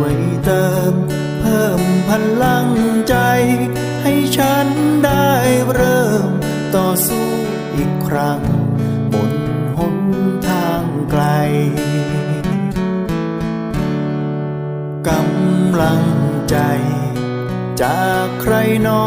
วยเติบเพิ่มพลังใจ ให้ฉันได้เริ่ม ต่อสู้อีกครั้ง บนหนทางไกลกำลังใจ จากใครนอ